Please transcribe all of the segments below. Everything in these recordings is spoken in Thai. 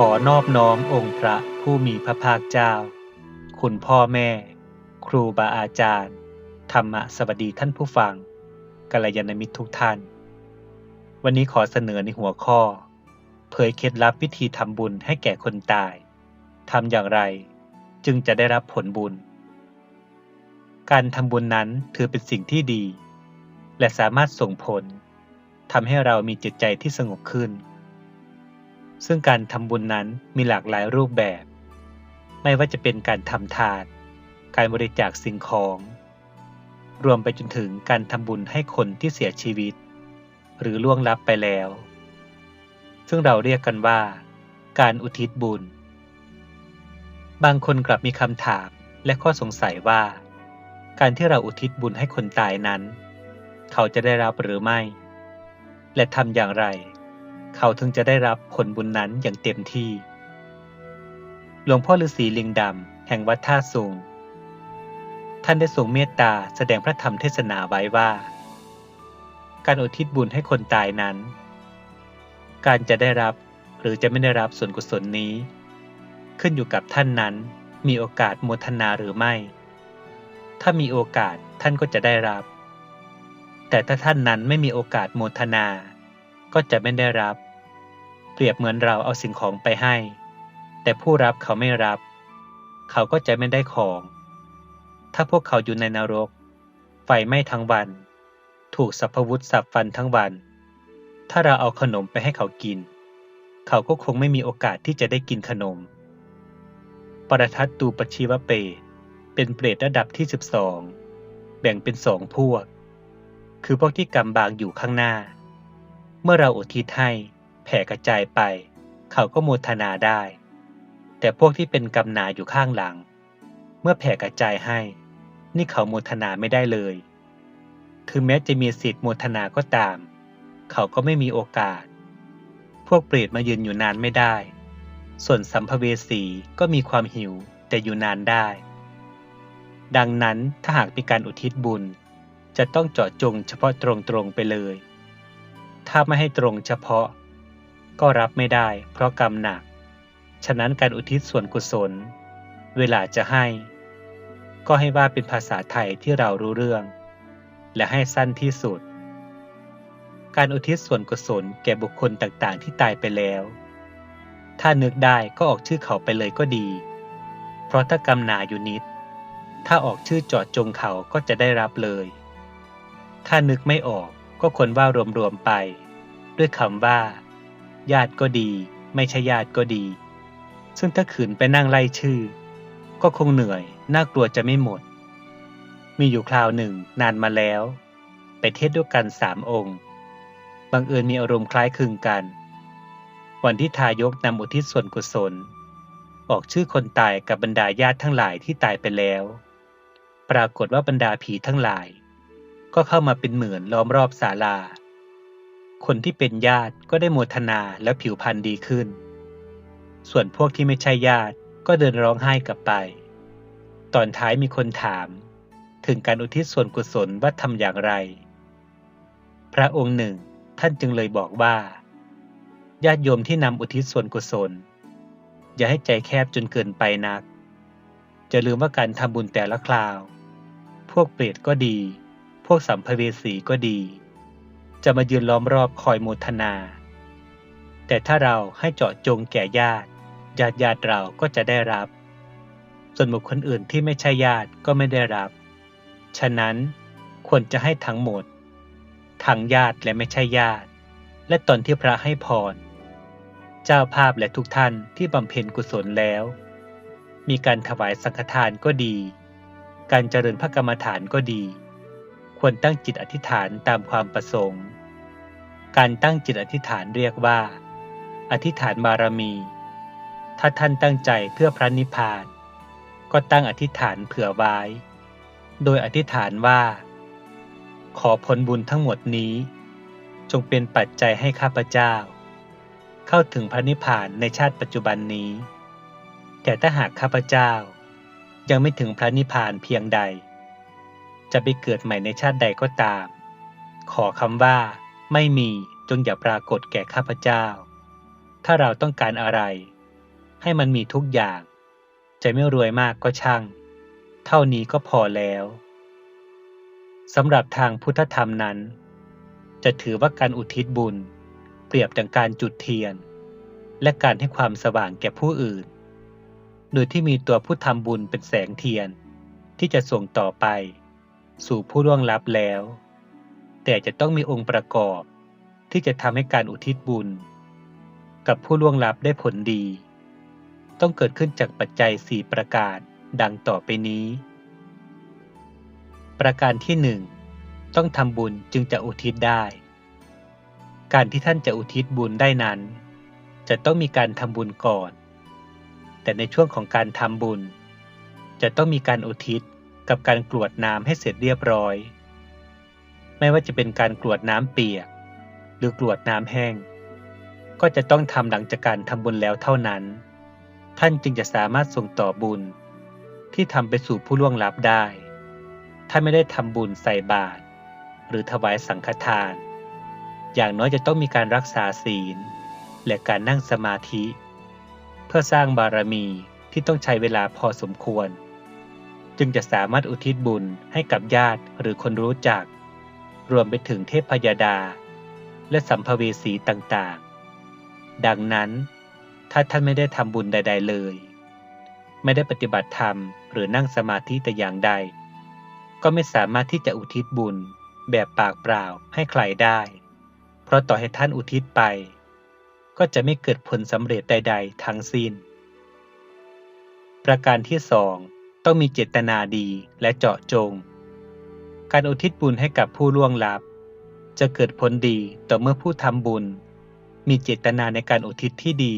ขอนอบน้อมองค์พระผู้มีพระภาคเจ้า คุณพ่อแม่ ครูบาอาจารย์ ธรรมะสวัสดีท่านผู้ฟังกัลยาณมิตรทุกท่าน วันนี้ขอเสนอในหัวข้อ เผยเคล็ดลับวิธีทำบุญให้แก่คนตายทำอย่างไรจึงจะได้รับผลบุญ การทำบุญนั้นถือเป็นสิ่งที่ดี และสามารถส่งผลทำให้เรามีจิตใจที่สงบขึ้น ซึ่งการทำบุญนั้นมีหลากหลายรูปแบบ ไม่ว่าจะเป็นการทำทาน การบริจาคสิ่งของ รวมไปจนถึงการทำบุญให้คนที่เสียชีวิต หรือล่วงลับไปแล้ว ซึ่งเราเรียกกันว่า การอุทิศบุญ บางคนกลับมีคำถามและข้อสงสัยว่า การที่เราอุทิศบุญให้คนตายนั้น เขาจะได้รับหรือไม่ และทำอย่างไร เขาถึงจะได้รับผลบุญนั้นอย่างเต็มที่ หลวงพ่อฤาษีลิงดำแห่งวัดท่าสูง ท่านได้ทรงเมตตาแสดงพระธรรมเทศนาไว้ว่า การอุทิศบุญให้คนตายนั้น การจะได้รับหรือจะไม่ได้รับส่วนกุศลนี้ ขึ้นอยู่กับท่านนั้นมีโอกาสโมทนาหรือไม่ ถ้ามีโอกาสท่านก็จะได้รับ แต่ถ้าท่านนั้นไม่มีโอกาสโมทนา ก็จะไม่ได้รับ เปรียบเหมือนเราเอาสิ่งของไปให้ แต่ผู้รับเขาไม่รับ เขาก็จะไม่ได้ของ ถ้าพวกเขาอยู่ในนรก ไฟไหม้ทั้งวัน ถูกสัพพวุธสับฟันทั้งวัน ถ้าเราเอาขนมไปให้เขากิน เขาก็คงไม่มีโอกาสที่จะได้กินขนม ปรทัตตูปชีวเปตเป็นเปรตระดับที่12แบ่งเป็นสองพวก คือพวกที่กำบางอยู่ข้างหน้า เมื่อเราอุทิศให้ แผ่กระจายไป เขาก็โมทนาได้ แต่พวกที่เป็นกำหนาอยู่ข้างหลัง เมื่อแผ่กระจายให้ นี่เขาโมทนาไม่ได้เลย ถึงแม้จะมีสิทธิ์โมทนาก็ตาม เขาก็ไม่มีโอกาส พวกเปรตมายืนอยู่นานไม่ได้ ส่วนสัมภเวสีก็มีความหิวแต่อยู่นานได้ ดังนั้นถ้าหากมีการอุทิศบุญ จะต้องเจาะจงเฉพาะตรงๆไปเลย ถ้าไม่ให้ตรงเฉพาะ ก็รับไม่ได้เพราะกรรมหนัก ฉะนั้นการอุทิศส่วนกุศล เวลาจะให้ ก็ให้ว่าเป็นภาษาไทยที่เรารู้เรื่อง และให้สั้นที่สุด การอุทิศส่วนกุศลแก่บุคคลต่างๆ ที่ตายไปแล้ว ถ้านึกได้ก็ออกชื่อเขาไปเลยก็ดี เพราะถ้ากำหนาอยู่นิด ถ้าออกชื่อจอดจงเขาก็จะได้รับเลย ถ้านึกไม่ออกก็ควรว่ารวมๆไป ด้วยคำว่า ญาติก็ดี ไม่ใช่ญาติก็ดี ซึ่งถ้าขืนไปนั่งไล่ชื่อ ก็คงเหนื่อย น่ากลัวจะไม่หมด มีอยู่คราวหนึ่งนานมาแล้ว ไปเทศด้วยกันสามองค์บังเอิญมีอารมณ์คล้ายคลึงกัน วันที่ทายกนำอุทิศส่วนกุศล ออกชื่อคนตายกับบรรดาญาติทั้งหลายที่ตายไปแล้ว ปรากฏว่าบรรดาผีทั้งหลาย ก็เข้ามาเป็นหมื่นล้อมรอบศาลา คนที่เป็นญาติก็ได้โมทนาและผิวพรรณดีขึ้น ส่วนพวกที่ไม่ใช่ญาติก็เดินร้องไห้กลับไป ตอนท้ายมีคนถาม ถึงการอุทิศส่วนกุศลว่าทำอย่างไร พระองค์หนึ่งท่านจึงเลยบอกว่า ญาติโยมที่นำอุทิศส่วนกุศล อย่าให้ใจแคบจนเกินไปนัก จะลืมว่าการทำบุญแต่ละคราว พวกเปรตก็ดี พวกสัมภเวสีก็ดี จะมายืนล้อมรอบคอยโมทนา แต่ถ้าเราให้เจาะจงแก่ญาติ ญาติญาติเราก็จะได้รับ ส่วนบุคคลอื่นที่ไม่ใช่ญาติก็ไม่ได้รับ ฉะนั้นควรจะให้ทั้งหมด ทั้งญาติและไม่ใช่ญาติ และตอนที่พระให้พร เจ้าภาพและทุกท่านที่บำเพ็ญกุศลแล้ว มีการถวายสังฆทานก็ดี การเจริญพระกรรมฐานก็ดี ควรตั้งจิตอธิษฐานตามความประสงค์ การตั้งจิตอธิษฐานเรียกว่า อธิษฐานบารมี ถ้าท่านตั้งใจเพื่อพระนิพพาน ก็ตั้งอธิษฐานเผื่อไว้ โดยอธิษฐานว่า ขอผลบุญทั้งหมดนี้ จงเป็นปัจจัยให้ข้าพเจ้า เข้าถึงพระนิพพานในชาติปัจจุบันนี้ แต่ถ้าหากข้าพเจ้ายังไม่ถึงพระนิพพานเพียงใด จะไปเกิดใหม่ในชาติใดก็ตาม ขอคำว่า ไม่มีจงอย่าปรากฏแก่ข้าพเจ้า ถ้าเราต้องการอะไร ให้มันมีทุกอย่าง จะไม่รวยมากก็ช่าง เท่านี้ก็พอแล้วสำหรับทางพุทธธรรมนั้น จะถือว่าการอุทิศบุญ เปรียบดังการจุดเทียน และการให้ความสว่างแก่ผู้อื่น โดยที่มีตัวผู้ทำบุญเป็นแสงเทียนที่จะส่งต่อไป สู่ผู้ร่วงลับแล้ว แต่จะต้องมีองค์ประกอบ ที่จะทำให้การอุทิศบุญ กับผู้ล่วงลับได้ผลดี ต้องเกิดขึ้นจากปัจจัยสี่ประการดังต่อไปนี้ ประการที่หนึ่งต้องทำบุญจึงจะอุทิศได้ การที่ท่านจะอุทิศบุญได้นั้น จะต้องมีการทำบุญก่อน แต่ในช่วงของการทำบุญ จะต้องมีการอุทิศกับการกรวดน้ำให้เสร็จเรียบร้อย ไม่ว่าจะเป็นการกรวดน้ำเปียก หรือกรวดน้ำแห้ง ก็จะต้องทำหลังจากการทำบุญแล้วเท่านั้น ท่านจึงจะสามารถส่งต่อบุญ ที่ทำไปสู่ผู้ล่วงลับได้ ถ้าไม่ได้ทำบุญใส่บาตรหรือถวายสังฆทาน อย่างน้อยจะต้องมีการรักษาศีล และการนั่งสมาธิ เพื่อสร้างบารมีที่ต้องใช้เวลาพอสมควร จึงจะสามารถอุทิศบุญให้กับญาติหรือคนรู้จัก รวมไปถึงเทพพยดา และสัมภเวสีต่างๆ ดังนั้น ถ้าท่านไม่ได้ทำบุญใด ๆ เลย ไม่ได้ปฏิบัติธรรมหรือนั่งสมาธิแต่อย่างใด ก็ไม่สามารถที่จะอุทิศบุญแบบปากเปล่าให้ใครได้ เพราะต่อให้ท่านอุทิศไป ก็จะไม่เกิดผลสำเร็จใด ๆ ทั้งสิ้น ประการที่สองต้องมีเจตนาดีและเจาะจง การอุทิศบุญให้กับผู้ล่วงลับ จะเกิดผลดีต่อเมื่อผู้ทำบุญ มีเจตนาในการอุทิศที่ดี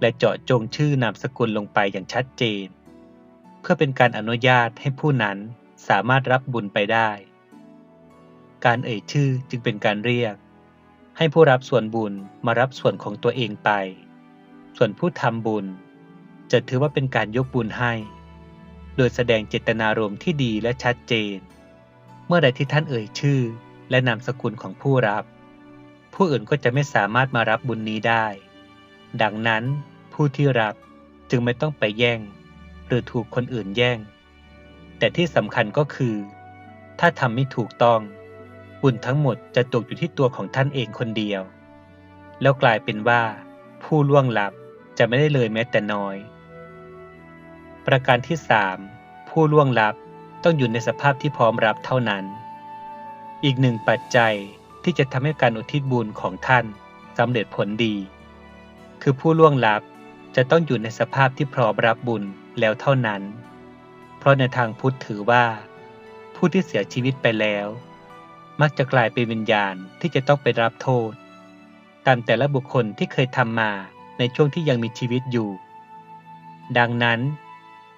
และเจาะจงชื่อนามสกุลลงไปอย่างชัดเจน เพื่อเป็นการอนุญาตให้ผู้นั้นสามารถรับบุญไปได้ การเอ่ยชื่อจึงเป็นการเรียก ให้ผู้รับส่วนบุญมารับส่วนของตัวเองไป ส่วนผู้ทำบุญ จะถือว่าเป็นการยกบุญให้ โดยแสดงเจตนารมณ์ที่ดีและชัดเจน เมื่อใดที่ท่านเอ่ยชื่อ และนามสกุลของผู้รับ ผู้อื่นก็จะไม่สามารถมารับบุญนี้ได้ ดังนั้นผู้ที่รับจึงไม่ต้องไปแย่ง หรือถูกคนอื่นแย่ง แต่ที่สำคัญก็คือ ถ้าทำไม่ถูกต้อง บุญทั้งหมดจะตกอยู่ที่ตัวของท่านเองคนเดียว แล้วกลายเป็นว่า ผู้ล่วงลับจะไม่ได้เลยแม้แต่น้อย ประการที่สามผู้ล่วงลับ ต้องอยู่ในสภาพที่พร้อมรับเท่านั้น อีกหนึ่งปัจจัยที่จะทำให้การอุทิศบุญของท่านสำเร็จผลดี คือผู้ล่วงลับจะต้องอยู่ในสภาพที่พร้อมรับบุญแล้วเท่านั้น เพราะในทางพุทธถือว่า ผู้ที่เสียชีวิตไปแล้ว มักจะกลายเป็นวิญญาณที่จะต้องไปรับโทษ ตามแต่ละบุคคลที่เคยทำมาในช่วงที่ยังมีชีวิตอยู่ ดังนั้น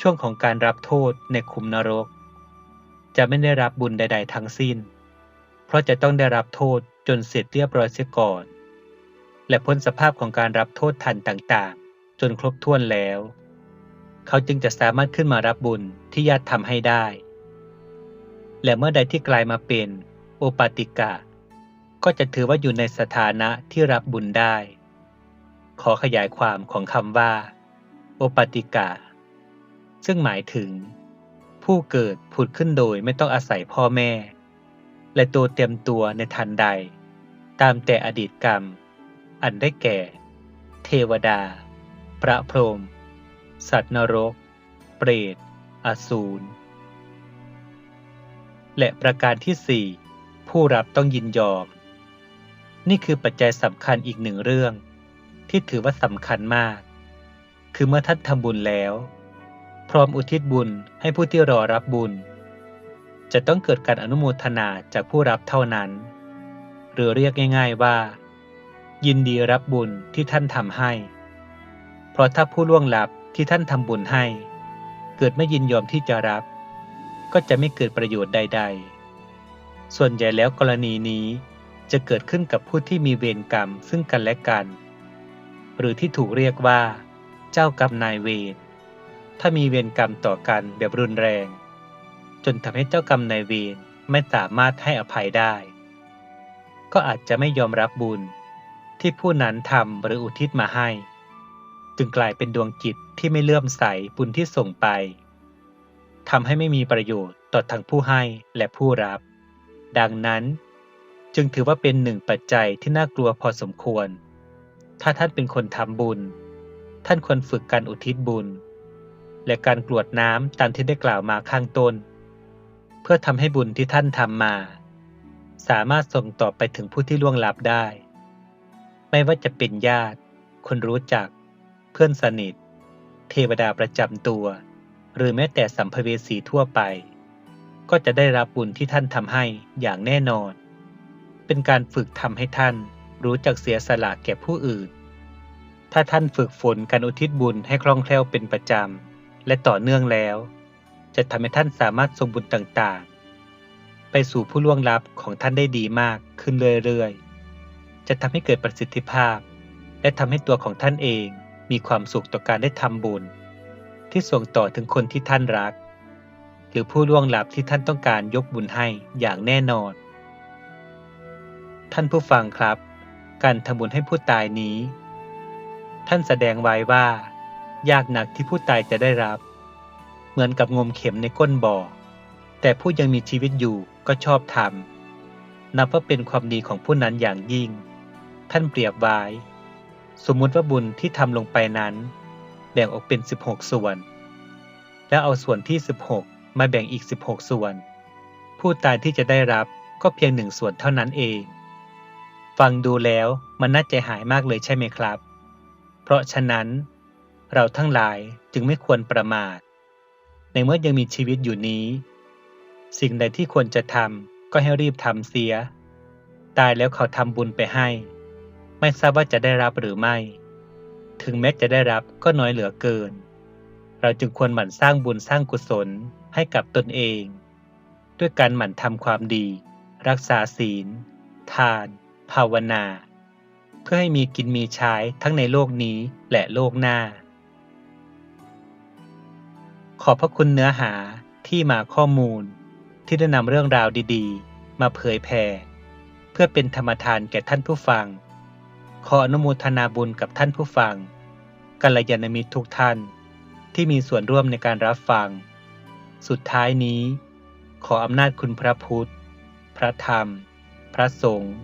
ช่วงของการรับโทษในคุมนรก จะไม่ได้รับบุญใด ๆ ทั้งสิ้น เพราะจะต้องได้รับโทษจนเสร็จเรียบร้อยเสียก่อน และพ้นสภาพของการรับโทษทันต่างๆ จนครบถ้วนแล้ว เขาจึงจะสามารถขึ้นมารับบุญที่ญาติทำให้ได้ และเมื่อใดที่กลายมาเป็นโอปาติกะ ก็จะถือว่าอยู่ในสถานะที่รับบุญได้ ขอขยายความของคำว่า โอปาติกะ ซึ่งหมายถึง ผู้เกิดผุดขึ้นโดยไม่ต้องอาศัยพ่อแม่ และตัวเต็มตัวในทันใด ตามแต่อดีตกรรม อันได้แก่ เทวดา พระพรหมสัตว์นรก เปรต อสูร และประการที่สี่ผู้รับต้องยินยอม นี่คือปัจจัยสำคัญอีกหนึ่งเรื่อง ที่ถือว่าสำคัญมาก คือเมื่อท่านทำบุญแล้ว พร้อมอุทิศบุญให้ผู้ที่รอรับบุญ จะต้องเกิดการอนุโมทนาจากผู้รับเท่านั้น หรือเรียกง่าย ๆว่า ยินดีรับบุญที่ท่านทำให้ เพราะถ้าผู้ล่วงลับที่ท่านทำบุญให้ เกิดไม่ยินยอมที่จะรับ ก็จะไม่เกิดประโยชน์ใด ๆ ส่วนใหญ่แล้วกรณีนี้จะเกิดขึ้นกับผู้ที่มีเวรกรรมซึ่งกันและกัน หรือที่ถูกเรียกว่า เจ้ากรรมนายเวร ถ้ามีเวรกรรมต่อกันแบบรุนแรง จนทำให้เจ้ากรรมนายเวรไม่สามารถให้อภัยได้ ก็อาจจะไม่ยอมรับบุญที่ผู้นั้นทำหรืออุทิศมาให้ จึงกลายเป็นดวงจิตที่ไม่เลื่อมใสบุญที่ส่งไปทำให้ไม่มีประโยชน์ต่อทั้งผู้ให้และผู้รับ ดังนั้น จึงถือว่าเป็นหนึ่งปัจจัยที่น่ากลัวพอสมควร ถ้าท่านเป็นคนทำบุญ ท่านควรฝึกการอุทิศบุญ และการกรวดน้ำตามที่ได้กล่าวมาข้างต้น เพื่อทำให้บุญที่ท่านทำมา สามารถส่งต่อไปถึงผู้ที่ล่วงลับได้ ไม่ว่าจะเป็นญาติ คนรู้จัก เพื่อนสนิท เทวดาประจำตัว หรือแม้แต่สัมภเวสีทั่วไป ก็จะได้รับบุญที่ท่านทำให้อย่างแน่นอน เป็นการฝึกทำให้ท่านรู้จักเสียสละแก่ผู้อื่น ถ้าท่านฝึกฝนการอุทิศบุญให้คล่องแคล่วเป็นประจำ และต่อเนื่องแล้ว จะทำให้ท่านสามารถส่งบุญต่างๆ ไปสู่ผู้ล่วงลับของท่านได้ดีมากขึ้นเรื่อยๆ จะทำให้เกิดประสิทธิภาพ และทำให้ตัวของท่านเองมีความสุขต่อการได้ทำบุญ ที่ส่งต่อถึงคนที่ท่านรัก หรือผู้ล่วงลับที่ท่านต้องการยกบุญให้อย่างแน่นอน ท่านผู้ฟังครับ การทำบุญให้ผู้ตายนี้ ท่านแสดงไว้ว่า ยากหนักที่ผู้ตายจะได้รับ เหมือนกับงมเข็มในก้นบ่อ แต่ผู้ยังมีชีวิตอยู่ก็ชอบทำนับว่าเป็นความดีของผู้นั้นอย่างยิ่ง ท่านเปรียบไว้ สมมุติว่าบุญที่ทำลงไปนั้น แบ่งออกเป็น 16 ส่วน แล้วเอาส่วนที่ 16 มาแบ่งอีก 16 ส่วน ผู้ตายที่จะได้รับก็เพียงหนึ่งส่วนเท่านั้นเอง ฟังดูแล้วมันน่าใจหายมากเลยใช่ไหมครับ เพราะฉะนั้น เราทั้งหลายจึงไม่ควรประมาท ในเมื่อยังมีชีวิตอยู่นี้ สิ่งใดที่ควรจะทำก็ให้รีบทำเสีย ตายแล้วเขาทำบุญไปให้ ไม่ทราบว่าจะได้รับหรือไม่ ถึงแม้จะได้รับก็น้อยเหลือเกิน เราจึงควรหมั่นสร้างบุญสร้างกุศลให้กับตนเอง ด้วยการหมั่นทำความดี รักษาศีล ทาน ภาวนา เพื่อให้มีกินมีใช้ทั้งในโลกนี้และโลกหน้า ขอบพระคุณเนื้อหาที่มาข้อมูล ที่ได้นำเรื่องราวดีๆ มาเผยแผ่เพื่อเป็นธรรมทานแก่ท่านผู้ฟัง ขออนุโมทนาบุญกับท่านผู้ฟังกัลยาณมิตรทุกท่าน ที่มีส่วนร่วมในการรับฟัง สุดท้ายนี้ ขออำนาจคุณพระพุทธ พระธรรม พระสงฆ์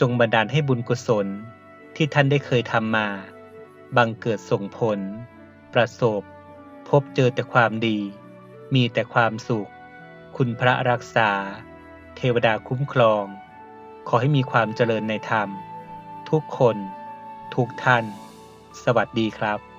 จงบันดาลให้บุญกุศลที่ท่านได้เคยทำมา บังเกิดส่งผล ประสบ พบเจอแต่ความดี มีแต่ความสุข คุณพระรักษา เทวดาคุ้มครอง ขอให้มีความเจริญในธรรม ทุกคน ทุกท่าน สวัสดีครับ